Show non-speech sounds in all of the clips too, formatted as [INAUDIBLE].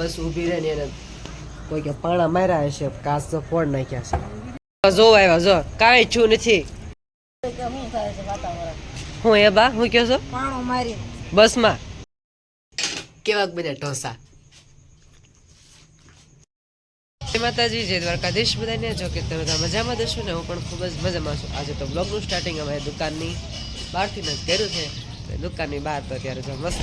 બસ ઊભી રહે ને એને કોઈ કે પાણા માર્યા હશે કાચ તો ફોડ નાખ્યા છે. જો આવ્યા જો. કાંઈ છું નથી. હું એ બા હું કયો છો? પાણો મારી. બસમાં. કેવાક બને ઢોસા. માતાજી જય દ્વારકાધીશ બધાને. જો કે તમે બધા મજામાં દશો ને હું પણ ખૂબ જ મજામાં છું. આજે તો બ્લોગનું સ્ટાર્ટિંગ અમે દુકાનની બહારથી જ કર્યું છે. દુકાનની બહાર તો અત્યારે જો મસ્ત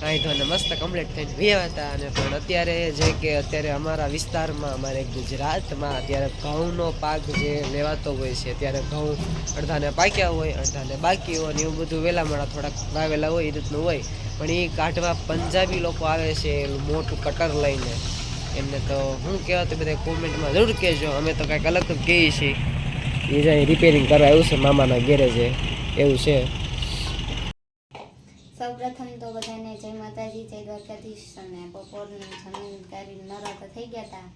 નાહી અને મસ્ત કમ્પ્લીટ થઈને ગયા હતા અને પણ અત્યારે જે કે અત્યારે અમારા વિસ્તારમાં અમારે ગુજરાતમાં અત્યારે ઘઉંનો પાક જે લેવાતો હોય છે ત્યારે ઘઉં અડધાને પાક્યા હોય, અડધાને બાકી હોય ને એવું બધું વહેલા મોડા થોડાક વાવેલા હોય એ રીતનું હોય. પણ એ કાઢવા પંજાબી લોકો આવે છે મોટું કટર લઈને. એમને તો હું કહેવાય તો બધા કોમેન્ટમાં જરૂર કહેજો, અમે તો કાંઈક અલગ જ કહીએ છીએ. એ જાય રિપેરિંગ કરવા આવ્યું છે મામાના ગેરેજે એવું છે. સૌપ્રથમ તો બધાને જય માતાજી, જય દ્વારકાધીશ અને બપોરનું જમીન કરી નરાતા થઈ ગયા હતા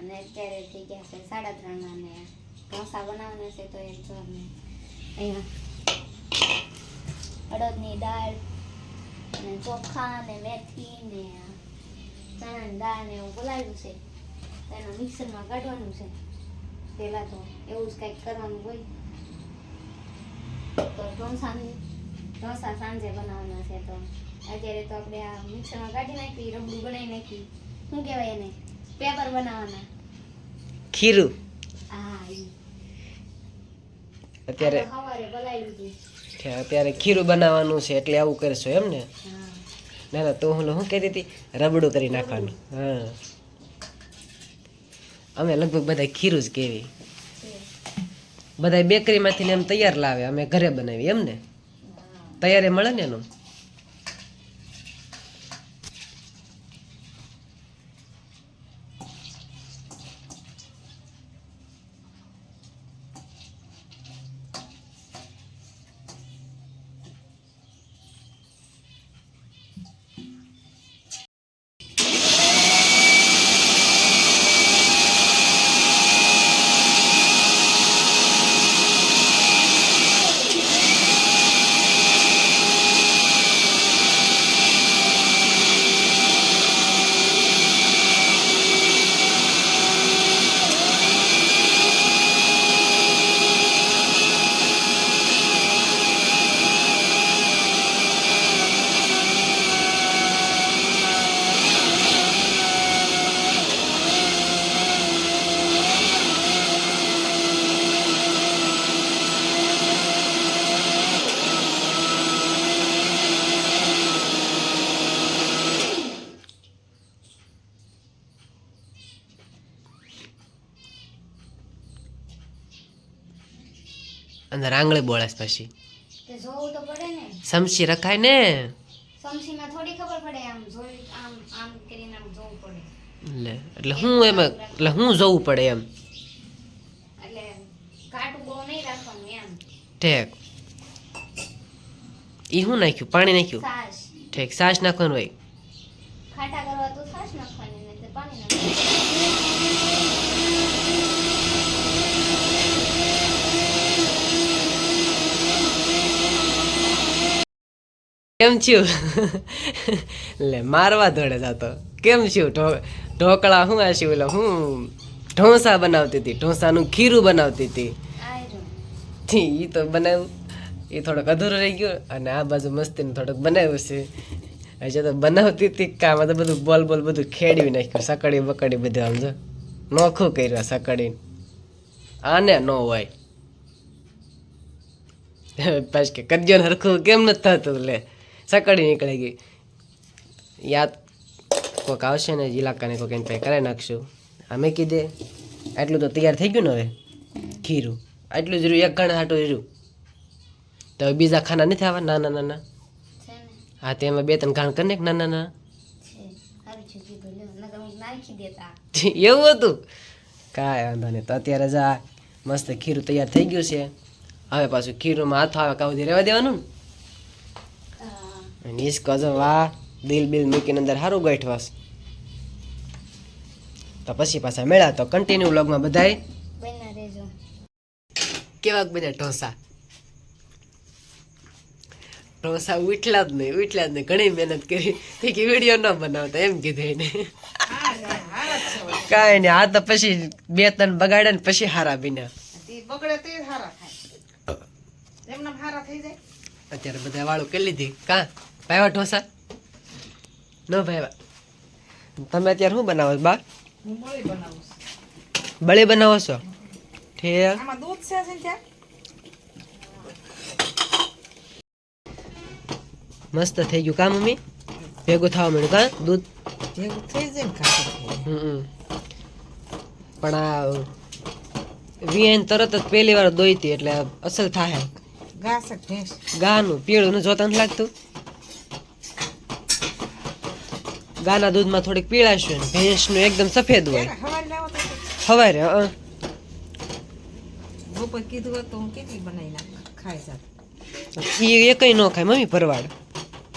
અને અત્યારે થઈ ગયા છે સાડા ત્રણ અને ઢોસા બનાવવાના છે તો એ જો અમે અહીંયા અડદની દાળ અને ચોખા ને મેથી ને ચણાની દાળ ને એવું બોલાવ્યું છે. તો એનું મિક્સરમાં કાઢવાનું છે. પહેલાં તો એવું જ કંઈક કરવાનું હોય. તો ઢોસાની ઢોસા સાંજે બનાવવાના છે તો. અત્યારે તો આપણે આ મિક્સરમાં કાઢી નાખી રબડું બનાવી નાખી. શું કહેવાય એને? પેપર બનાવવાના. ખીરું. અત્યારે અત્યારે ખીરું બનાવવાનું છે એટલે આવું કરશો એમ ને? ના ના તો હું શું કહેતી હતી રબડું કરી નાખવાનું. હા. અમે લગભગ બધા ખીરું જ કેવી. બધા બેકરીમાંથી ને એમ તૈયાર લાવે અમે ઘરે બનાવી એમ ને? તૈયારી મળે ને એનું? અંદર આંગળી બોળાશ પછી. ને. સમસી રખાય ને? સમસીમાં થોડી ખબર પડે આમ જોઈ આમ આમ કરીને આમ જોવું પડે. એટલે એટલે હું એમાં એટલે હું જવું પડે એમ. એટલે કાટું બહુ નહીં રાખવાનું એમ. ઠેક. ઈ હું નાખ્યું? પાણી નાખ્યું? ઠેક સાસ નાખવાનું હોય. ખાટા કરવા તો સાસ નાખવાની નહીં પાણી નાખવાનું. કેમ છું? લે મારવા દોડે જાતો કેમ છું? ઢોકળા શું આશું એટલે હું ઢોસા બનાવતી હતી ઢોસાનું ખીરું બનાવતી હતી. એ તો બનાવ્યું. એ થોડોક અધૂરો રહી ગયો અને આ બાજુ મસ્તીને થોડોક બનાવ્યું છે. હજી તો બનાવતી હતી કામ તો બધું બોલ બોલ બધું ખેડવી નાખ્યું સકડી બકડી બધું આમ જો. નોખું કર્યું સકડી આને ન હોય. [LAUGHS] પછી કે કરજો ને હરખું કેમ નથી થતું લે? સકડી નીકળી ગઈ. યાદ કોઈક આવશે ને ઇલાકાને કોઈક એને કરાવી નાખશું. અમે કીધે આટલું તો તૈયાર થઈ ગયું ને હવે? ખીરું. આટલું જ રહ્યું એક ઘણા હાટું રહ્યું. તો હવે બીજા ખાના નથી આવવા નાના નાના હા તેમાં બે ત્રણ ઘાણ કરી નાખ. નાના નાના [LAUGHS] એવું હતું? કાંઈ વાંધો નહીં. તો અત્યારે જ આ મસ્ત ખીરું તૈયાર થઈ ગયું છે. હવે પાછું ખીરુંમાં હાથો આવે કાં રહેવા દેવાનું? ને જો વાહ દિલ બિલ મૂકીને અંદર સારું ગોઠવાસ તો પછી પાછા મેળા તો કન્ટિન્યુ વ્લોગમાં બધાય. બન્યા રહેજો. કેવાક બધા ઢોસા? ઢોસા ઉઠલા જ નહીં ઉઠલા જ નહીં. ઘણી મહેનત કરી. તે કે વીડિયો ન બનાવતા એમ કીધું એને. કાંઈ નહીં આ તો પછી બે ત્રણ બગાડે ને પછી હારા બીના બગડે તે હારા થાય. એમના હારા થઈ જાય. અત્યારે બધા વાળું કરી લીધી. કા? ભાઈવા ઢોસા ન ભાઈવા તમે અત્યારે શું બનાવો બા? હું બનાવું બળી બનાવો છો? ઠીક આમાં દૂધ છે સંખ્યા મસ્ત થઈ ગયું કા મમ્મી? ભેગું થવા માંડ્યું કા? દૂધ? ભેગું થઈ જાય ને પણ આ વીએન તરત જ પહેલી વાર દોઈતી એટલે અસલ થાય. ઘાસ ગાનું પીળું જોતા નથી લાગતું. ગાના દૂધમાં થોડીક પીળાશ હોય ને ભેંસનું એકદમ સફેદ હોય. સવારે હા. બપોર કીધું હોત તો હું કેટલી બનાવી નાખ? ઈ એકય ન ખાય મમ્મી ભરવાડ.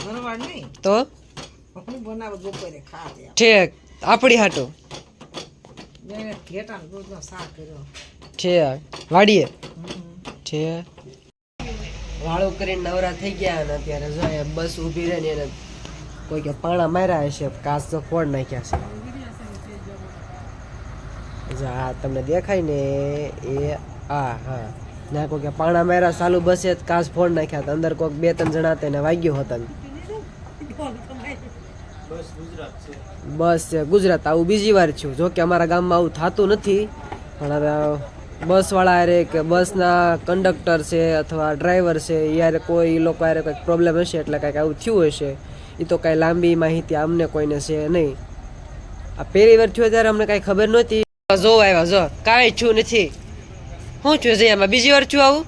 બરોબર નહીં? તો? હું બનાવું બપોરે ખા ઠેક આપણી હાટો. મેં દૂધનો શાક કર્યો. ઠેક વાડીએ. ઠેક. વાળું કરીને નવરા થઈ ગયા અને અત્યારે જો બસ ઊભી રહે ને એને કોઈ કે પાણા માર્યા હશે, કાચ તો ફોડ નાખ્યા છે. આ તમને દેખાય ને, એ આ, હા. ના કોઈ કે પાણા માર્યા, સાલું બસે જ કાચ ફોડ નાખ્યા હતા. અંદર કોઈક બે ત્રણ જણા તેને વાગ્યો હતા બસ છે, ગુજરાત આવું બીજી વાર છું. જો કે અમારા ગામમાં આવું થતું નથી, પણ હવે બસવાળા અરે કે બસના કંડક્ટર છે અથવા ડ્રાઈવર છે યારે કોઈ લોકો હારે કંઈક પ્રોબ્લેમ હશે એટલે કંઈક આવું થયું હશે. એ તો કાંઈ લાંબી માહિતી અમને કોઈને છે નહીં. આ પહેલી વાર થયો ત્યારે અમને કાંઈ ખબર નહોતી. જો આવ્યા જો. કાંઈ છું નથી. શું છું એમાં? બીજી વાર છું આવું?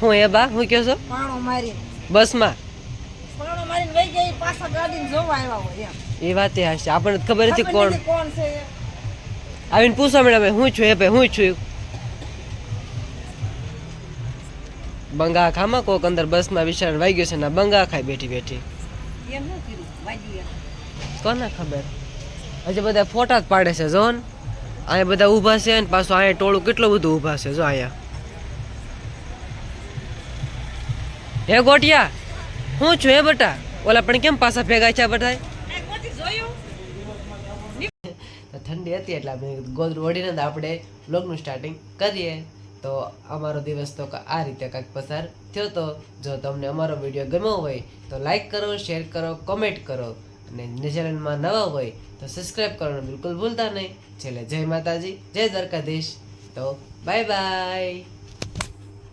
હું એ બા હું કહો છો? બસમાં? એ વાત એ હશે. આપણને ખબર નથી કોણ. આવીને પૂછો મેડમ હું છું એ ભાઈ હું છું? બંગા ખામાં કોક અંદર બસમાં વિશાળ વાઈ ગયો છે ને બંગા બેઠી બેઠી. કોને ખબર? હજી બધા ફોટા જ પાડે છે જો ને. અહીંયા બધા ઊભા છે ને પાછું અહીંયા ટોળું કેટલું બધું ઊભા છે જો અહીંયા. હે ગોટિયા હું છું હે બટા? ઓલા પણ કેમ પાછા ભેગા છે બધા ઠંડી હતી એટલે આપણે ગોદરું વળીને આપણે બ્લોગનું સ્ટાર્ટિંગ કરીએ. તો અમારો દિવસ તો આ રીતે કાંઈક પસાર થયો તો જો તમને અમારો વીડિયો ગમ્યો હોય તો લાઈક કરો શેર કરો કોમેન્ટ કરો. અને ચેનલમાં નવા હોય તો સબસ્ક્રાઈબ કરવાનું બિલકુલ ભૂલતા નહીં. છેલ્લે જય માતાજી, જય દ્વારકાધીશ. તો બાય બાય